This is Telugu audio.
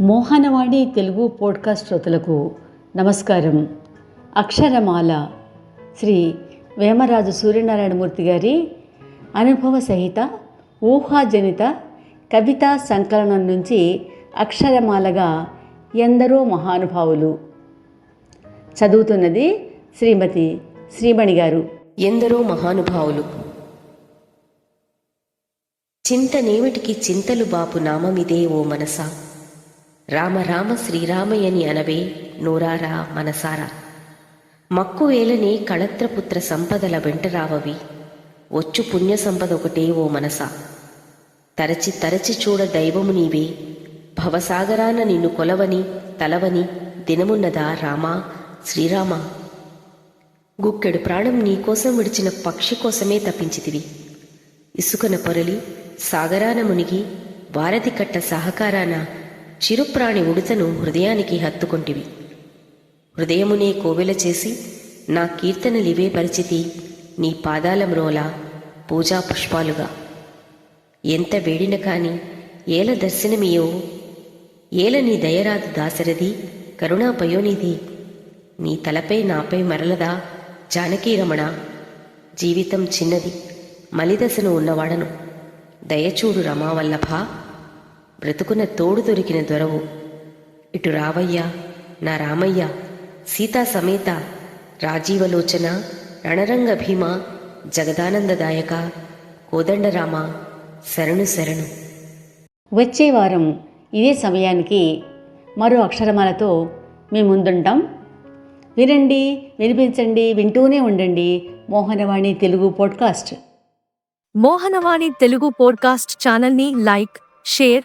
మోహనవాణి తెలుగు పోడ్కాస్ట్ శ్రోతలకు నమస్కారం. అక్షరమాల శ్రీ వేమరాజు సూర్యనారాయణమూర్తి గారి అనుభవ సహిత ఊహాజనిత కవితా సంకలనం నుంచి అక్షరమాలగా ఎందరో మహానుభావులు. చదువుతున్నది శ్రీమతి శ్రీమణి గారు. ఎందరో మహానుభావులు. చింతనేమిటికి చింతలు బాపు నామమిదే ఓ మనసా? రామ రామ శ్రీరామయ్యని అనవే నోరారా మనసారా. మక్కువేలని కళత్రపుత్ర సంపదల వెంటరావవి వచ్చు పుణ్య సంపద ఒకటే ఓ మనసా. తరచి తరచి చూడ దైవము నీవే. భవసాగరాన నిన్ను కొలవని తలవని దినమున్నదా రామా శ్రీరామ. గుక్కెడు ప్రాణం నీకోసం విడిచిన పక్షి కోసమే తప్పించితివి. ఇసుకన పొరలి సాగరాన మునిగి వారధి కట్ట సహకారాన చిరుప్రాణి ఉడుతను హృదయానికి హత్తుకొంటివి. హృదయమునే కోవెల చేసి నా కీర్తనలివే పరిచితి నీ పాదాల మ్రోల పూజా పుష్పాలుగా. ఎంత వేడిన కాని ఏల దర్శనమియో ఏల నీ దయరాదు దాశరథి కరుణా పయోనిది నీ తలపై నాపై మరలదా జానకీరమణ జీవితం చిన్నది మలిదశను ఉన్నవాడను. దయచూడు రమావల్లభా బ్రతుకున తోడు దొరికిన దొరవు. ఇటు రావయ్యా నా రామయ్య సీతా సమేత రాజీవలోచన రణరంగ భీమ జగదానందదాయక కోదండరామ శరణు శరణు. వచ్చే వారం ఇదే సమయానికి మరో అక్షరమాలతో మీ ముందుంటాం. వినండి వినిపించండి వింటూనే ఉండండి మోహనవాణి తెలుగు పోడ్కాస్ట్. మోహనవాణి తెలుగు పోడ్కాస్ట్ ఛానల్ని లైక్ షేర్